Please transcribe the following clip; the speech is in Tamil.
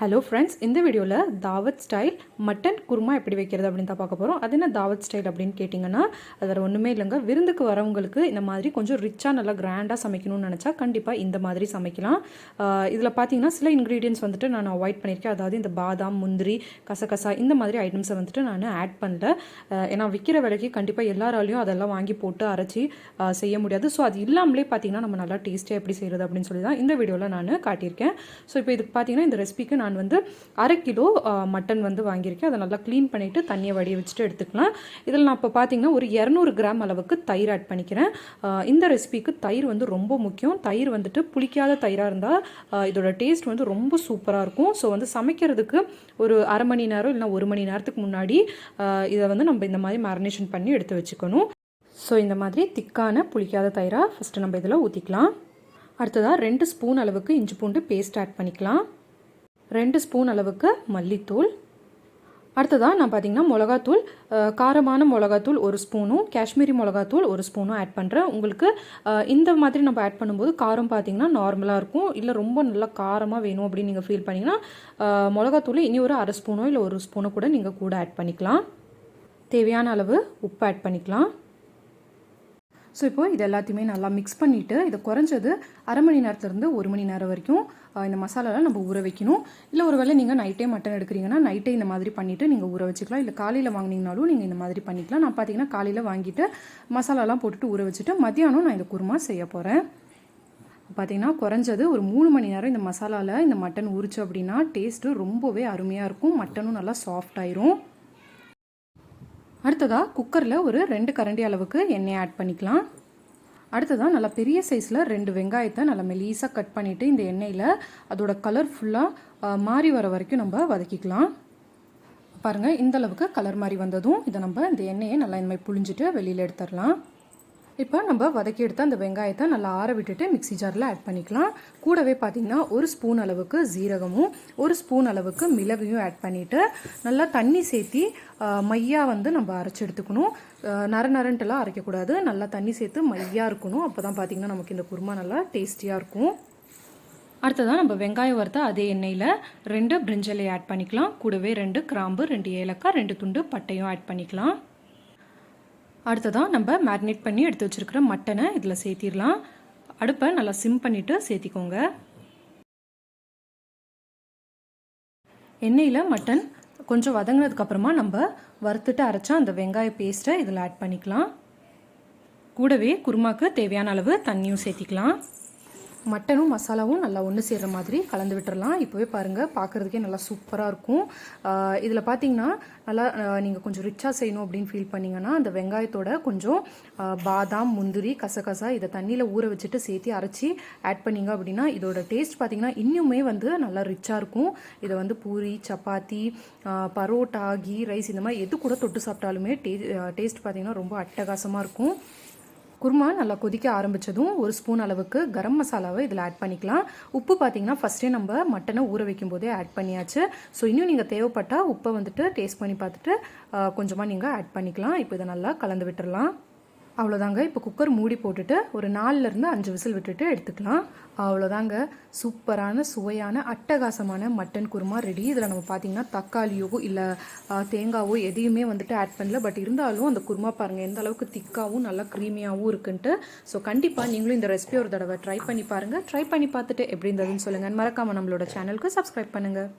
ஹலோ ஃப்ரெண்ட்ஸ் இந்த வீடியோவில் தாவத் ஸ்டைல் மட்டன் குருமா எப்படி வைக்கிறது அப்படின்னு தான் பார்க்க போகிறோம் அது என்ன தாவத் ஸ்டைல் அப்படின்னு கேட்டிங்கன்னா அது வேறு ஒன்றுமே இல்லைங்க. விருந்துக்கு வரவங்களுக்கு இந்த மாதிரி கொஞ்சம் ரிச்சாக நல்லா கிராண்டாக சமைக்கணும்னு நினச்சா கண்டிப்பாக இந்த மாதிரி சமைக்கலாம். இதில் பார்த்தீங்கன்னா சில இன்க்ரீடியன்ஸ் வந்துட்டு நான் அவாய்ட் பண்ணியிருக்கேன். அதாவது இந்த பாதாம் முந்திரி கசகசா இந்த மாதிரி ஐட்டம்ஸை வந்துட்டு நான் ஆட் பண்ணல. ஏன்னா விற்கிற விலைக்கு கண்டிப்பாக எல்லாராலையும் அதெல்லாம் வாங்கி போட்டு அரைச்சி செய்ய முடியாது. ஸோ அது இல்லாமலே பார்த்தீங்கன்னா நம்ம நல்லா டேஸ்ட்டாக எப்படி செய்கிறது அப்படின்னு சொல்லி தான் இந்த வீடியோவில் நான் காட்டியிருக்கேன். ஸோ இப்போ இதுக்கு பார்த்தீங்கன்னா இந்த ரெசிபிக்கு நான் நான் வந்து அரை கிலோ மட்டன் வந்து வாங்கியிருக்கேன். அதை நல்லா க்ளீன் பண்ணிவிட்டு தண்ணியை வடிய வச்சுட்டு எடுத்துக்கலாம். இதில் நான் இப்போ பார்த்தீங்கன்னா ஒரு இரநூறு கிராம் அளவுக்கு தயிர் ஆட் பண்ணிக்கிறேன். இந்த ரெசிபிக்கு தயிர் வந்து ரொம்ப முக்கியம். தயிர் வந்துட்டு புளிக்காத தயிராக இருந்தால் இதோட டேஸ்ட் வந்து ரொம்ப சூப்பராக இருக்கும். ஸோ வந்து சமைக்கிறதுக்கு ஒரு அரை மணி நேரம் இல்லைனா ஒரு மணி நேரத்துக்கு முன்னாடி இதை வந்து நம்ம இந்த மாதிரி மேரினேஷன் பண்ணி எடுத்து வச்சுக்கணும். ஸோ இந்த மாதிரி திக்கான புளிக்காத தயிராக ஃபஸ்ட்டு நம்ம இதில் ஊற்றிக்கலாம் அடுத்ததாக ரெண்டு ஸ்பூன் அளவுக்கு இஞ்சி பூண்டு பேஸ்ட் ஆட் பண்ணிக்கலாம். ரெண்டு ஸ்பூன் அளவுக்கு மல்லித்தூள். அடுத்ததாக நான் பார்த்தீங்கன்னா மிளகாத்தூள் காரமான மிளகாத்தூள் ஒரு ஸ்பூனும் காஷ்மீரி மிளகாத்தூள் ஒரு ஸ்பூனும் ஆட் பண்ணுறேன் உங்களுக்கு இந்த மாதிரி நம்ம ஆட் பண்ணும்போது காரம் பார்த்தீங்கன்னா நார்மலாக இருக்கும். இல்லை ரொம்ப நல்லா காரமாக வேணும் அப்படின்னு நீங்கள் ஃபீல் பண்ணிங்கன்னா மிளகாத்தூள் இனி ஒரு அரை ஸ்பூனோ இல்லை ஒரு ஸ்பூனோ கூட நீங்கள் கூட ஆட் பண்ணிக்கலாம். தேவையான அளவு உப்பு ஆட் பண்ணிக்கலாம். ஸோ இப்போ இது எல்லாத்தையுமே நல்லா மிக்ஸ் பண்ணிவிட்டு இதை குறைஞ்சது அரை மணி நேரத்துலேருந்து ஒரு மணி நேரம் வரைக்கும் இந்த மசாலாலாம் நம்ம ஊற வைக்கணும். இல்லை ஒருவேளை நீங்கள் நைட்டே மட்டன் எடுக்கிறீங்கன்னா நைட்டே இந்த மாதிரி பண்ணிவிட்டு நீங்கள் ஊற வச்சுக்கலாம். இல்லை காலையில் வாங்கினீங்கனாலும் நீங்கள் இந்த மாதிரி பண்ணிக்கலாம். நான் பார்த்தீங்கன்னா காலையில் வாங்கிட்டு மசாலாலாம் போட்டுட்டு ஊற வச்சுட்டு மத்தியானம் நான் இந்த குருமா செய்ய போகிறேன் பார்த்தீங்கன்னா குறைஞ்சது ஒரு மூணு மணி நேரம் இந்த மசாலாவில் இந்த மட்டன் உரிச்சு அப்படின்னா டேஸ்ட்டு ரொம்பவே அருமையாக இருக்கும். மட்டனும் நல்லா சாஃப்ட் ஆயிரும். அடுத்ததாக குக்கரில் ஒரு ரெண்டு கரண்டி அளவுக்கு எண்ணெய் ஆட் பண்ணிக்கலாம். அடுத்ததாக நல்லா பெரிய சைஸில் ரெண்டு வெங்காயத்தை நல்லா மெலீஸாக கட் பண்ணிவிட்டு இந்த எண்ணெயில் அதோட கலர் ஃபுல்லாக மாறி வர வரைக்கும் நம்ம வதக்கிக்கலாம். பாருங்கள் இந்தளவுக்கு கலர் மாதிரி வந்ததும் இதை நம்ம இந்த எண்ணெயை நல்லா இந்த மாதிரி புழிஞ்சிட்டு வெளியில் எடுத்துடலாம். இப்போ நம்ம வதக்கி எடுத்த அந்த வெங்காயத்தை நல்லா ஆற விட்டுட்டு மிக்ஸி ஜாரில் ஆட் பண்ணிக்கலாம். கூடவே பார்த்தீங்கன்னா ஒரு ஸ்பூன் அளவுக்கு ஜீரகமும் ஒரு ஸ்பூன் அளவுக்கு மிளகையும் ஆட் பண்ணிவிட்டு நல்லா தண்ணி சேர்த்தி மையாக மையா வந்து நம்ம அரைச்சி எடுத்துக்கணும். நர நரன்ட்டுலாம் அரைக்கக்கூடாது. நல்லா தண்ணி சேர்த்து மையாக இருக்கணும். அப்போ தான் பார்த்தீங்கன்னா நமக்கு இந்த குருமா நல்லா டேஸ்டியாக இருக்கும். அடுத்ததாக நம்ம வெங்காயம் வறுத்த அதே எண்ணெயில் ரெண்டு பிரிஞ்சலை ஆட் பண்ணிக்கலாம். கூடவே ரெண்டு கிராம்பு ரெண்டு ஏலக்காய் ரெண்டு துண்டு பட்டையும் ஆட் பண்ணிக்கலாம். அடுத்ததாக நம்ம மேரினேட் பண்ணி எடுத்து வச்சுருக்கிற மட்டனை இதில் சேர்த்திடலாம். அடுப்பை நல்லா சிம் பண்ணிவிட்டு சேர்த்திக்கோங்க. எண்ணெயில் மட்டன் கொஞ்சம் வதங்கினதுக்கப்புறமா நம்ம வறுத்துட்டு அரைச்சா அந்த வெங்காய பேஸ்ட்டை இதில் ஆட் பண்ணிக்கலாம். கூடவே குருமாக்கு தேவையான அளவு தண்ணியும் சேர்த்திக்கலாம். மட்டனும் மசாலாவும் நல்லா ஒன்று சேர்கிற மாதிரி கலந்து விட்டுறலாம். இப்போவே பாருங்கள் பார்க்குறதுக்கே நல்லா சூப்பராக இருக்கும். இதில் பார்த்தீங்கன்னா நல்லா நீங்கள் கொஞ்சம் ரிச்சாக செய்யணும் அப்படின்னு ஃபீல் பண்ணிங்கன்னா அந்த வெங்காயத்தோட கொஞ்சம் பாதாம் முந்திரி கசகசா இதை தண்ணியில் ஊற வச்சுட்டு சேர்த்து அரைச்சி ஆட் பண்ணீங்க அப்படின்னா இதோட டேஸ்ட் பார்த்தீங்கன்னா இன்னுமே வந்து நல்லா ரிச்சாக இருக்கும். இதை வந்து பூரி சப்பாத்தி பரோட்டா கீ ரைஸ் இந்த மாதிரி எது கூட தொட்டு சாப்பிட்டாலுமே டே டேஸ்ட் பார்த்திங்கன்னா ரொம்ப அட்டகாசமாக இருக்கும். குருமா நல்லா கொதிக்க ஆரம்பித்ததும் ஒரு ஸ்பூன் அளவுக்கு கரம் மசாலாவை இதில் ஆட் பண்ணிக்கலாம். உப்பு பார்த்தீங்கன்னா ஃபஸ்ட்டே நம்ம மட்டனை ஊற வைக்கும் போதே ஆட் பண்ணியாச்சு. ஸோ இன்னும் நீங்கள் தேவைப்பட்டால் உப்பை வந்துட்டு டேஸ்ட் பண்ணி பார்த்துட்டு கொஞ்சமாக நீங்கள் ஆட் பண்ணிக்கலாம். இப்போ இதை நல்லா கலந்து விட்டுடலாம் அவ்வளோதாங்க. இப்போ குக்கர் மூடி போட்டுட்டு ஒரு நாலுலேருந்து அஞ்சு விசில் விட்டுட்டு எடுத்துக்கலாம். அவ்வளோதாங்க. சூப்பரான சுவையான அட்டகாசமான மட்டன் குருமா ரெடி இதில் நம்ம பார்த்தீங்கன்னா தக்காளியோ இல்லை தேங்காவோ எதையுமே வந்துட்டு ஆட் பண்ணல. பட் இருந்தாலும் அந்த குருமா பாருங்கள் எந்த அளவுக்கு திக்காகவும் நல்லா க்ரீமியாகவும் இருக்குன்ட்டு. ஸோ கண்டிப்பாக நீங்களும் இந்த ரெசிபி ஒரு தடவை ட்ரை பண்ணி பாருங்கள் ட்ரை பண்ணி பார்த்துட்டு எப்படி இருந்ததுன்னு சொல்லுங்கள் மறக்காமல் நம்மளோட சேனலுக்கு சப்ஸ்கிரைப் பண்ணுங்கள்